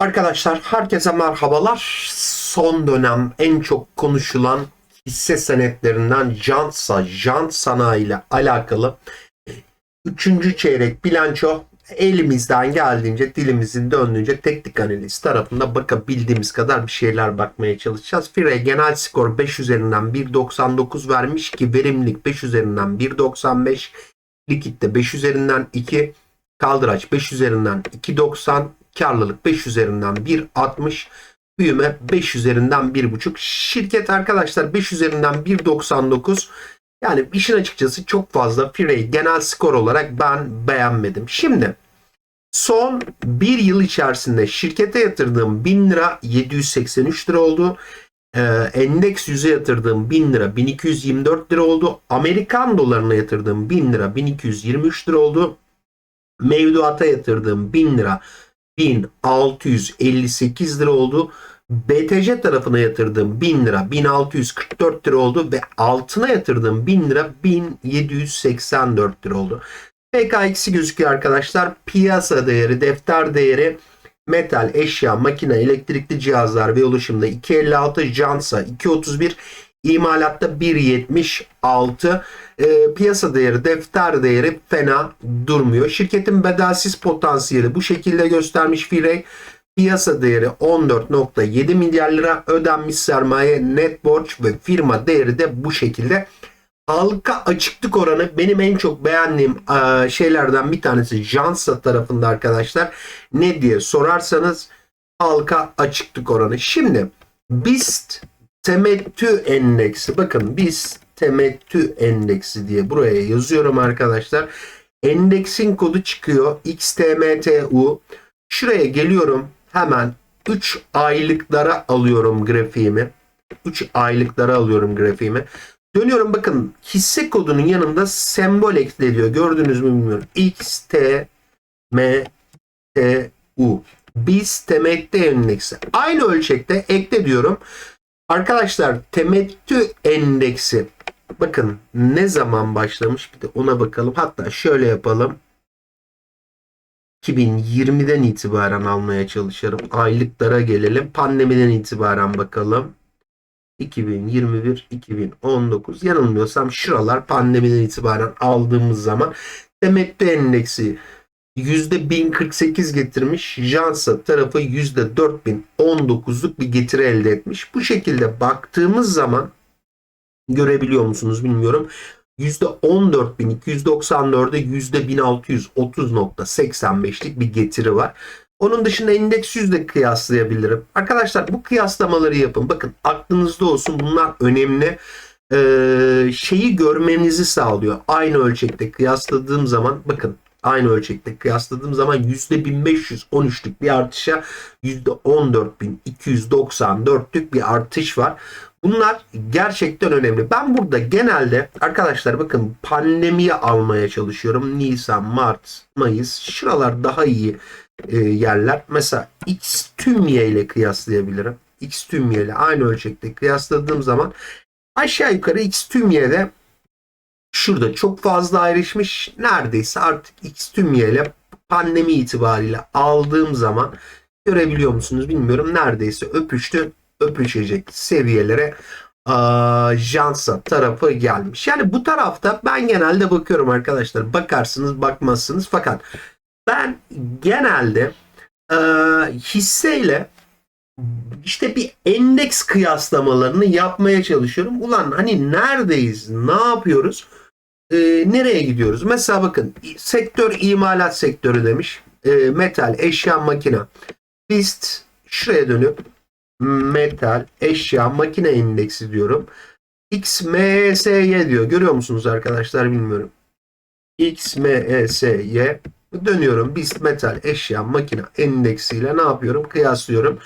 Arkadaşlar herkese merhabalar. Son dönem en çok konuşulan hisse senetlerinden Jansa, Jant Sanayi ile alakalı 3. çeyrek bilanço elimizden geldiğince dilimizin döndüğünce teknik analiz tarafında bakabildiğimiz kadar bir şeyler bakmaya çalışacağız. Fire genel skor 5 üzerinden 1.99 vermiş ki verimlilik 5 üzerinden 1.95 likitte 5 üzerinden 2 kaldıraç 5 üzerinden 2.90 karlılık 5 üzerinden 1.60 büyüme 5 üzerinden 1.5 şirket arkadaşlar 5 üzerinden 1.99 yani işin açıkçası çok fazla Firey genel skor olarak ben beğenmedim. Şimdi son bir yıl içerisinde şirkete yatırdığım 1000 lira 783 lira oldu. Ee, endeks yüze yatırdığım 1000 lira 1224 lira oldu. Amerikan dolarına yatırdığım 1000 lira 1223 lira oldu. Mevduata yatırdığım 1000 lira 1658 lira oldu. BTC tarafına yatırdığım 1000 lira 1644 lira oldu ve altına yatırdığım 1000 lira 1784 lira oldu. PKX'i gözüküyor arkadaşlar. Piyasa değeri, defter değeri, metal, eşya, makine, elektrikli cihazlar ve ulaşımda 256, Jansa 231, imalatta 1.76 e, piyasa değeri, defter değeri fena durmuyor. Şirketin bedelsiz potansiyeli bu şekilde göstermiş Firey. Piyasa değeri 14.7 milyar lira, ödenmiş sermaye, net borç ve firma değeri de bu şekilde. Halka açıklık oranı benim en çok beğendiğim e, şeylerden bir tanesi Jansa tarafında arkadaşlar. Ne diye sorarsanız halka açıklık oranı. Şimdi BIST temettü endeksi bakın BIST temettü endeksi diye buraya yazıyorum arkadaşlar. Endeksin kodu çıkıyor XTMTU. Şuraya geliyorum hemen 3 aylıklara alıyorum grafiğimi. 3 aylıklara alıyorum grafiğimi. Dönüyorum bakın hisse kodunun yanında sembol ekleniyor. Gördünüz mü bilmiyorum. XTMTU. Biz temettü endeksi. Aynı ölçekte ekle diyorum. Arkadaşlar temettü endeksi bakın ne zaman başlamış bir de ona bakalım. Hatta şöyle yapalım. 2020'den itibaren almaya çalışırım. Aylıklara gelelim. Pandemiden itibaren bakalım. 2021, 2019 yanılmıyorsam şuralar pandemiden itibaren aldığımız zaman temettü endeksi %1048 getirmiş. Jansa tarafı %4019'luk bir getiri elde etmiş. Bu şekilde baktığımız zaman görebiliyor musunuz bilmiyorum. %14.294'e %1630.85'lik bir getiri var. Onun dışında endeks yüzde kıyaslayabilirim. Arkadaşlar bu kıyaslamaları yapın. Bakın aklınızda olsun bunlar önemli. Ee, şeyi görmenizi sağlıyor. Aynı ölçekte kıyasladığım zaman bakın aynı ölçekte kıyasladığım zaman %1513'lük bir artışa %14.294'lük bir artış var. Bunlar gerçekten önemli. Ben burada genelde arkadaşlar bakın pandemiye almaya çalışıyorum. Nisan, Mart, Mayıs şuralar daha iyi e, yerler. Mesela X tümye ile kıyaslayabilirim. X tümye ile aynı ölçekte kıyasladığım zaman aşağı yukarı X tümyede şurada çok fazla ayrışmış. Neredeyse artık X tümye ile pandemi itibariyle aldığım zaman görebiliyor musunuz bilmiyorum. Neredeyse öpüştü öpüşecek seviyelere Jansa tarafı gelmiş. Yani bu tarafta ben genelde bakıyorum arkadaşlar. Bakarsınız bakmazsınız fakat ben genelde e, hisseyle işte bir endeks kıyaslamalarını yapmaya çalışıyorum. Ulan hani neredeyiz? Ne yapıyoruz? E, nereye gidiyoruz? Mesela bakın sektör imalat sektörü demiş. E, metal, eşya, makine. BIST şuraya dönüp metal, eşya, makine endeksi diyorum. XMSY diyor. Görüyor musunuz arkadaşlar bilmiyorum. XMSY dönüyorum. BIST metal, eşya, makine endeksiyle ne yapıyorum? Kıyaslıyorum.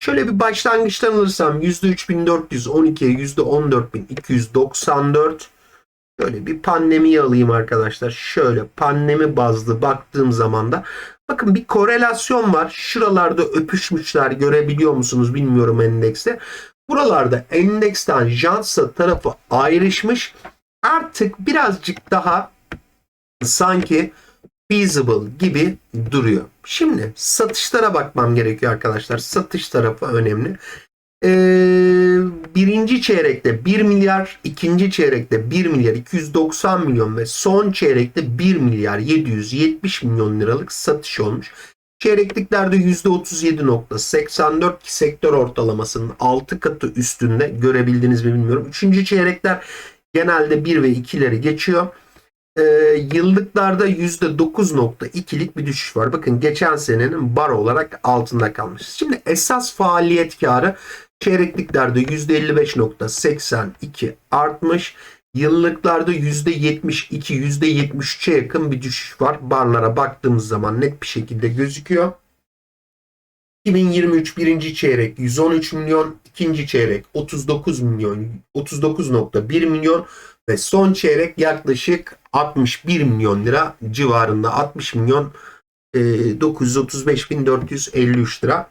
Şöyle bir başlangıçtan alırsam %3412'ye %14294 Şöyle bir pandemi alayım arkadaşlar. Şöyle pandemi bazlı baktığım zaman da bakın bir korelasyon var. Şuralarda öpüşmüşler görebiliyor musunuz bilmiyorum endekste. Buralarda endeksten Jansa tarafı ayrışmış. Artık birazcık daha sanki feasible gibi duruyor. Şimdi satışlara bakmam gerekiyor arkadaşlar. Satış tarafı önemli. Ee, birinci çeyrekte 1 milyar, ikinci çeyrekte 1 milyar 290 milyon ve son çeyrekte 1 milyar 770 milyon liralık satış olmuş. Çeyrekliklerde %37.84 ki sektör ortalamasının 6 katı üstünde görebildiniz mi bilmiyorum. Üçüncü çeyrekler genelde 1 ve 2'leri geçiyor. Ee, yıllıklarda %9.2'lik bir düşüş var. Bakın geçen senenin bar olarak altında kalmış. Şimdi esas faaliyet karı çeyrekliklerde %55.82 artmış. Yıllıklarda %72, %73'e yakın bir düşüş var. Barlara baktığımız zaman net bir şekilde gözüküyor. 2023 birinci çeyrek 113 milyon, ikinci çeyrek 39 milyon, 39.1 milyon ve son çeyrek yaklaşık 61 milyon lira civarında 60 milyon e, 935 bin 453 lira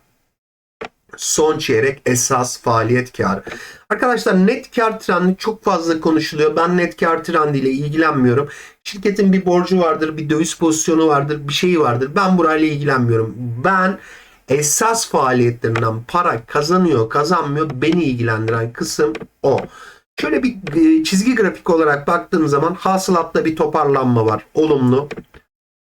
son çeyrek esas faaliyet karı. Arkadaşlar net kar trendi çok fazla konuşuluyor. Ben net kar trendiyle ilgilenmiyorum. Şirketin bir borcu vardır, bir döviz pozisyonu vardır, bir şeyi vardır. Ben burayla ilgilenmiyorum. Ben esas faaliyetlerinden para kazanıyor, kazanmıyor beni ilgilendiren kısım o. Şöyle bir e, çizgi grafik olarak baktığım zaman hasılatta bir toparlanma var. Olumlu.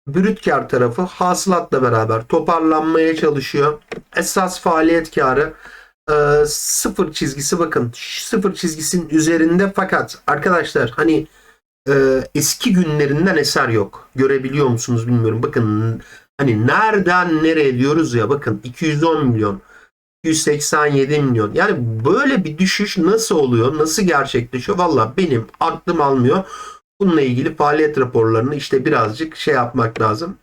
Brüt kar tarafı hasılatla beraber toparlanmaya çalışıyor. Esas faaliyet karı e, sıfır çizgisi bakın sıfır çizgisinin üzerinde fakat arkadaşlar hani e, eski günlerinden eser yok. Görebiliyor musunuz bilmiyorum. Bakın hani nereden nereye diyoruz ya bakın 210 milyon 287 milyon. Yani böyle bir düşüş nasıl oluyor? Nasıl gerçekleşiyor? Valla benim aklım almıyor. Bununla ilgili faaliyet raporlarını işte birazcık şey yapmak lazım.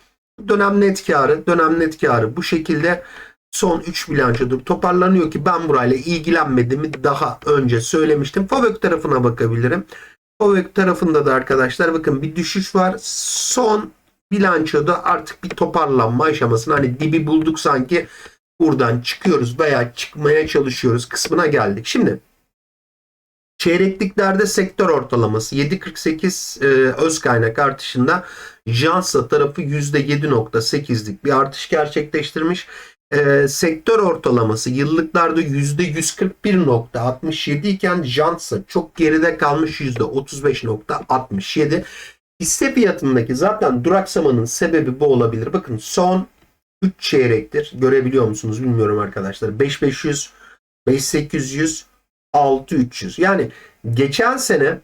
Dönem net karı, dönem net karı bu şekilde son 3 bilançodur toparlanıyor ki ben burayla ilgilenmediğimi daha önce söylemiştim. Favök tarafına bakabilirim. Favök tarafında da arkadaşlar bakın bir düşüş var. Son bilançoda artık bir toparlanma aşamasına hani dibi bulduk sanki buradan çıkıyoruz veya çıkmaya çalışıyoruz kısmına geldik. Şimdi çeyrekliklerde sektör ortalaması 7.48 e, öz kaynak artışında Jansa tarafı %7.8'lik bir artış gerçekleştirmiş. E, sektör ortalaması yıllıklarda %141.67 iken Jansa çok geride kalmış %35.67. Hisse fiyatındaki zaten duraksamanın sebebi bu olabilir. Bakın son 3 çeyrektir. Görebiliyor musunuz bilmiyorum arkadaşlar. 5500, 5800, 6300. Yani geçen sene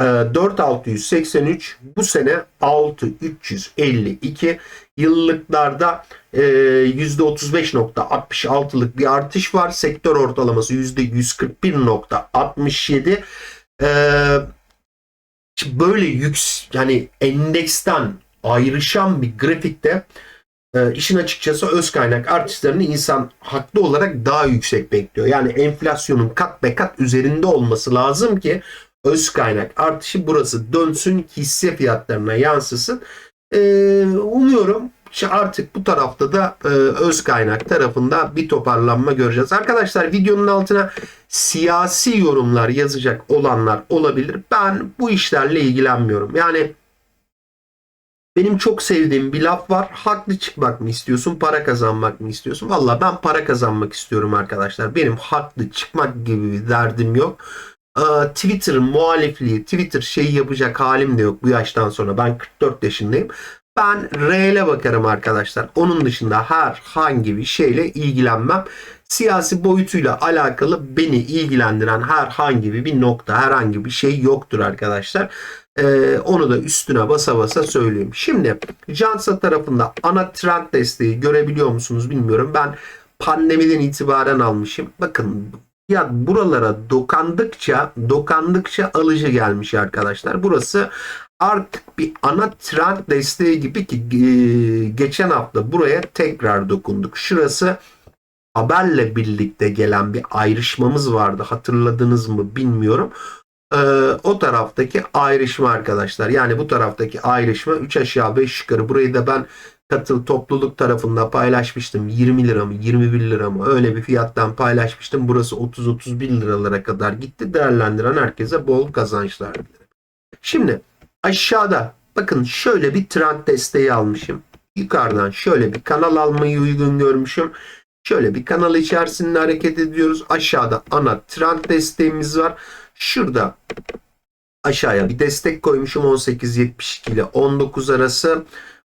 e, 4683, bu sene 6352. Yıllıklarda e, %35.66'lık bir artış var. Sektör ortalaması %141.67. E, böyle yüks yani endeksten ayrışan bir grafikte e, işin açıkçası öz kaynak artışlarını insan haklı olarak daha yüksek bekliyor. Yani enflasyonun kat be kat üzerinde olması lazım ki öz kaynak artışı burası dönsün hisse fiyatlarına yansısın. E, umuyorum artık bu tarafta da e, öz kaynak tarafında bir toparlanma göreceğiz. Arkadaşlar videonun altına siyasi yorumlar yazacak olanlar olabilir. Ben bu işlerle ilgilenmiyorum. Yani benim çok sevdiğim bir laf var. Haklı çıkmak mı istiyorsun, para kazanmak mı istiyorsun? Valla ben para kazanmak istiyorum arkadaşlar. Benim haklı çıkmak gibi bir derdim yok. Ee, Twitter muhalifliği, Twitter şeyi yapacak halim de yok bu yaştan sonra. Ben 44 yaşındayım. Ben reale bakarım arkadaşlar. Onun dışında herhangi bir şeyle ilgilenmem. Siyasi boyutuyla alakalı beni ilgilendiren herhangi bir nokta, herhangi bir şey yoktur arkadaşlar. Ee, onu da üstüne basa basa söyleyeyim. Şimdi Jansa tarafında ana trend desteği görebiliyor musunuz bilmiyorum. Ben pandemiden itibaren almışım. Bakın ya buralara dokandıkça dokandıkça alıcı gelmiş arkadaşlar. Burası artık bir ana trend desteği gibi ki e, geçen hafta buraya tekrar dokunduk. Şurası haberle birlikte gelen bir ayrışmamız vardı. Hatırladınız mı bilmiyorum. Ee, o taraftaki ayrışma arkadaşlar. Yani bu taraftaki ayrışma 3 aşağı 5 yukarı. Burayı da ben katıl topluluk tarafında paylaşmıştım. 20 lira mı 21 lira mı öyle bir fiyattan paylaşmıştım. Burası 30-31 liralara kadar gitti. Değerlendiren herkese bol kazançlar dilerim. Şimdi aşağıda Bakın şöyle bir trend desteği almışım. Yukarıdan şöyle bir kanal almayı uygun görmüşüm. Şöyle bir kanal içerisinde hareket ediyoruz. Aşağıda ana trend desteğimiz var. Şurada aşağıya bir destek koymuşum 18.72 ile 19 arası.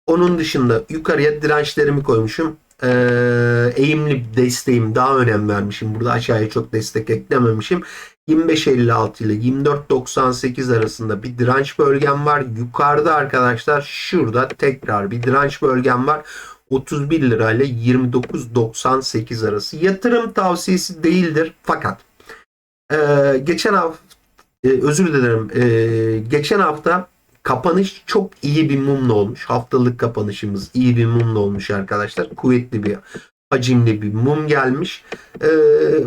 Onun dışında yukarıya dirençlerimi koymuşum. Ee, eğimli desteğim daha önem vermişim. Burada aşağıya çok destek eklememişim. 25.56 ile 24.98 arasında bir direnç bölgem var. Yukarıda arkadaşlar şurada tekrar bir direnç bölgem var. 31 lira ile 29.98 arası. Yatırım tavsiyesi değildir fakat e, geçen hafta e, özür dilerim e, geçen hafta kapanış çok iyi bir mumla olmuş. Haftalık kapanışımız iyi bir mumla olmuş arkadaşlar. Kuvvetli bir hacimli bir mum gelmiş. Ee,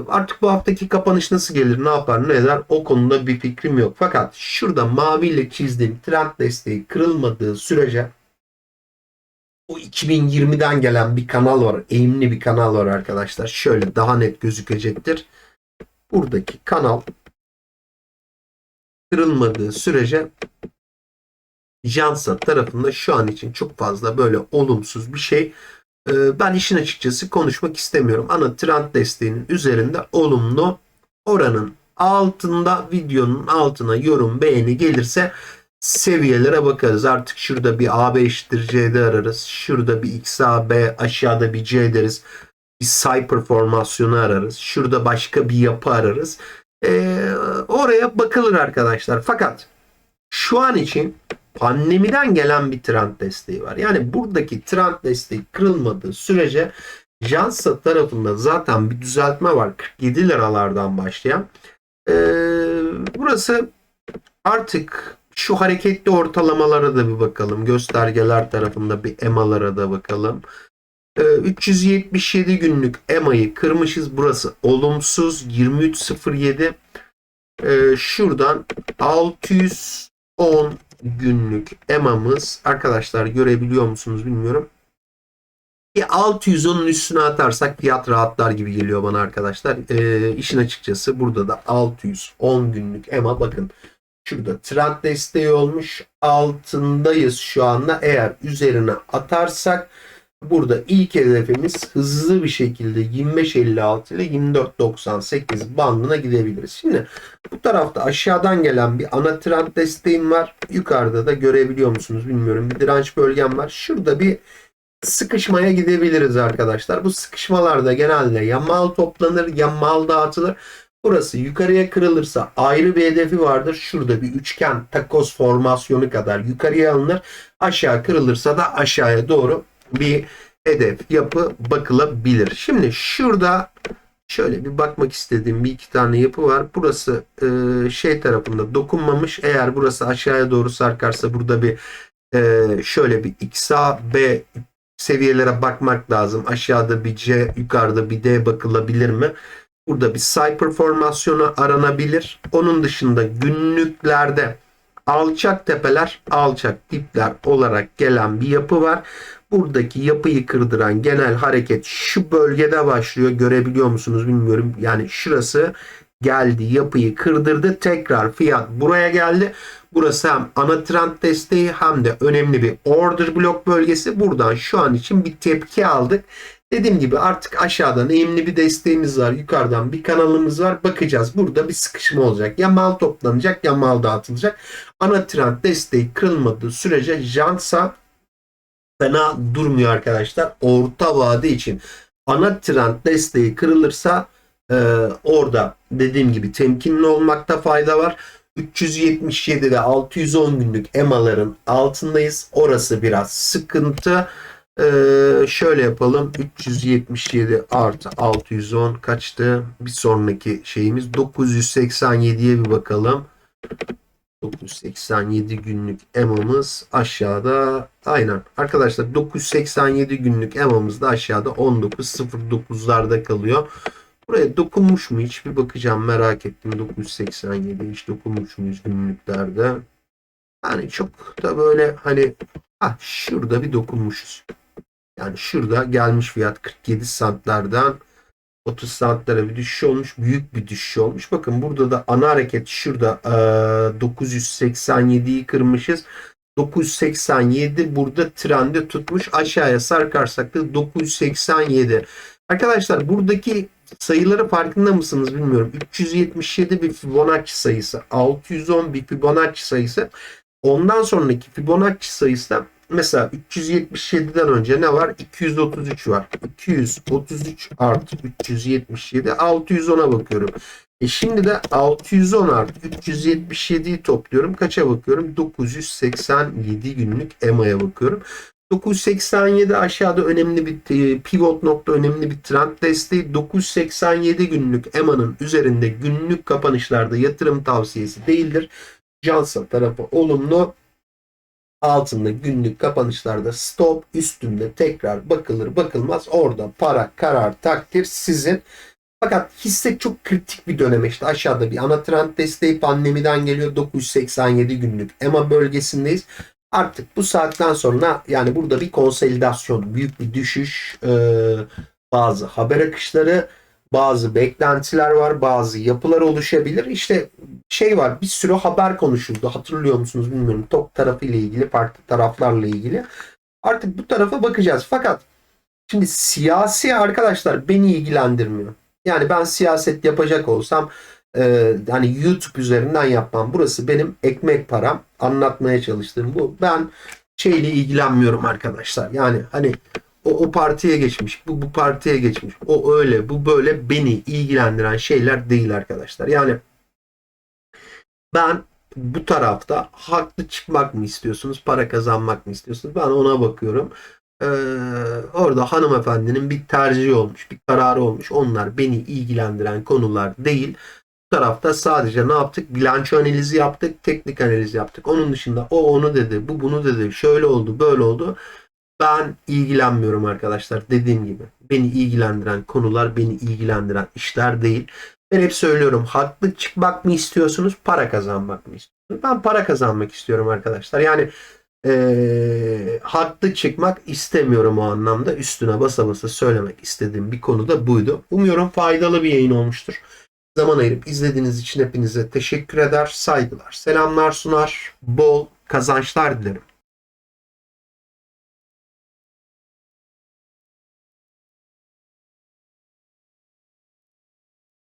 artık bu haftaki kapanış nasıl gelir, ne yapar, ne eder o konuda bir fikrim yok. Fakat şurada maviyle çizdiğim trend desteği kırılmadığı sürece o 2020'den gelen bir kanal var. Eğimli bir kanal var arkadaşlar. Şöyle daha net gözükecektir. Buradaki kanal kırılmadığı sürece Jansa tarafında şu an için çok fazla böyle olumsuz bir şey ee, ben işin açıkçası konuşmak istemiyorum. Ana trend desteğinin üzerinde olumlu oranın altında videonun altına yorum beğeni gelirse seviyelere bakarız. Artık şurada bir AB eşittir CD ararız. Şurada bir XAB aşağıda bir C deriz. Bir Cyper formasyonu ararız. Şurada başka bir yapı ararız. Ee, oraya bakılır arkadaşlar. Fakat şu an için pandemiden gelen bir trend desteği var. Yani buradaki trend desteği kırılmadığı sürece Jansa tarafında zaten bir düzeltme var. 47 liralardan başlayan. Ee, burası artık şu hareketli ortalamalara da bir bakalım. Göstergeler tarafında bir EMA'lara da bakalım. Ee, 377 günlük EMA'yı kırmışız. Burası olumsuz. 23.07 ee, şuradan 610 günlük EMA'mız arkadaşlar görebiliyor musunuz bilmiyorum. Bir 610'un üstüne atarsak fiyat rahatlar gibi geliyor bana arkadaşlar. Ee, işin açıkçası burada da 610 günlük EMA bakın. Şurada trend desteği olmuş. Altındayız şu anda. Eğer üzerine atarsak burada ilk hedefimiz hızlı bir şekilde 25.56 ile 24.98 bandına gidebiliriz. Şimdi bu tarafta aşağıdan gelen bir ana trend desteğim var. Yukarıda da görebiliyor musunuz bilmiyorum. Bir direnç bölgem var. Şurada bir sıkışmaya gidebiliriz arkadaşlar. Bu sıkışmalarda genelde ya mal toplanır ya mal dağıtılır. Burası yukarıya kırılırsa ayrı bir hedefi vardır. Şurada bir üçgen takoz formasyonu kadar yukarıya alınır. Aşağı kırılırsa da aşağıya doğru bir hedef yapı bakılabilir. Şimdi şurada şöyle bir bakmak istediğim bir iki tane yapı var. Burası e, şey tarafında dokunmamış. Eğer burası aşağıya doğru sarkarsa burada bir e, şöyle bir XA B seviyelere bakmak lazım. Aşağıda bir C, yukarıda bir D bakılabilir mi? Burada bir Cyper formasyonu aranabilir. Onun dışında günlüklerde alçak tepeler, alçak dipler olarak gelen bir yapı var. Buradaki yapıyı kırdıran genel hareket şu bölgede başlıyor. Görebiliyor musunuz bilmiyorum. Yani şurası geldi yapıyı kırdırdı. Tekrar fiyat buraya geldi. Burası hem ana trend desteği hem de önemli bir order blok bölgesi. Buradan şu an için bir tepki aldık. Dediğim gibi artık aşağıdan eğimli bir desteğimiz var. Yukarıdan bir kanalımız var. Bakacağız. Burada bir sıkışma olacak. Ya mal toplanacak ya mal dağıtılacak. Ana trend desteği kırılmadığı sürece Jansa fena durmuyor arkadaşlar. Orta vade için ana trend desteği kırılırsa e, orada dediğim gibi temkinli olmakta fayda var. 377 ve 610 günlük EMA'ların altındayız. Orası biraz sıkıntı. Ee, şöyle yapalım. 377 artı 610 kaçtı? Bir sonraki şeyimiz 987'ye bir bakalım. 987 günlük EMA'mız aşağıda. Aynen. Arkadaşlar 987 günlük EMA'mız da aşağıda 19.09'larda kalıyor. Buraya dokunmuş mu hiç? Bir bakacağım merak ettim. 987 hiç dokunmuş muyuz günlüklerde? Yani çok da böyle hani ha şurada bir dokunmuşuz. Yani şurada gelmiş fiyat 47 santlardan 30 santlere bir düşüş olmuş. Büyük bir düşüş olmuş. Bakın burada da ana hareket şurada e, 987'yi kırmışız. 987 burada trendi tutmuş. Aşağıya sarkarsak da 987. Arkadaşlar buradaki sayıları farkında mısınız bilmiyorum. 377 bir Fibonacci sayısı. 610 bir Fibonacci sayısı. Ondan sonraki Fibonacci sayısı da mesela 377'den önce ne var? 233 var. 233 artı 377 610'a bakıyorum. E şimdi de 610 artı 377'yi topluyorum. Kaça bakıyorum? 987 günlük EMA'ya bakıyorum. 987 aşağıda önemli bir e, pivot nokta, önemli bir trend desteği. 987 günlük EMA'nın üzerinde günlük kapanışlarda yatırım tavsiyesi değildir. Jansa tarafı olumlu. Altında günlük kapanışlarda stop, üstünde tekrar bakılır bakılmaz. Orada para, karar, takdir sizin. Fakat hisse çok kritik bir döneme işte aşağıda bir ana trend desteği pandemiden geliyor 987 günlük EMA bölgesindeyiz. Artık bu saatten sonra yani burada bir konsolidasyon, büyük bir düşüş, bazı haber akışları, bazı beklentiler var, bazı yapılar oluşabilir. İşte şey var bir sürü haber konuşuldu hatırlıyor musunuz bilmiyorum. TOK tarafı ile ilgili, farklı taraflarla ilgili. Artık bu tarafa bakacağız. Fakat şimdi siyasi arkadaşlar beni ilgilendirmiyor. Yani ben siyaset yapacak olsam e, hani YouTube üzerinden yapmam. Burası benim ekmek param. Anlatmaya çalıştığım bu. Ben şeyle ilgilenmiyorum arkadaşlar. Yani hani o, o partiye geçmiş, bu bu partiye geçmiş. O öyle, bu böyle beni ilgilendiren şeyler değil arkadaşlar. Yani ben bu tarafta haklı çıkmak mı istiyorsunuz, para kazanmak mı istiyorsunuz? Ben ona bakıyorum. Ee, orada hanımefendinin bir tercihi olmuş, bir kararı olmuş. Onlar beni ilgilendiren konular değil. Bu tarafta sadece ne yaptık? Bilanço analizi yaptık, teknik analiz yaptık. Onun dışında o onu dedi, bu bunu dedi, şöyle oldu, böyle oldu. Ben ilgilenmiyorum arkadaşlar dediğim gibi. Beni ilgilendiren konular, beni ilgilendiren işler değil. Ben hep söylüyorum haklı çıkmak mı istiyorsunuz, para kazanmak mı istiyorsunuz? Ben para kazanmak istiyorum arkadaşlar. Yani eee, haklı çıkmak istemiyorum o anlamda. Üstüne basa basa söylemek istediğim bir konu da buydu. Umuyorum faydalı bir yayın olmuştur. Zaman ayırıp izlediğiniz için hepinize teşekkür eder, saygılar, selamlar sunar, bol kazançlar dilerim.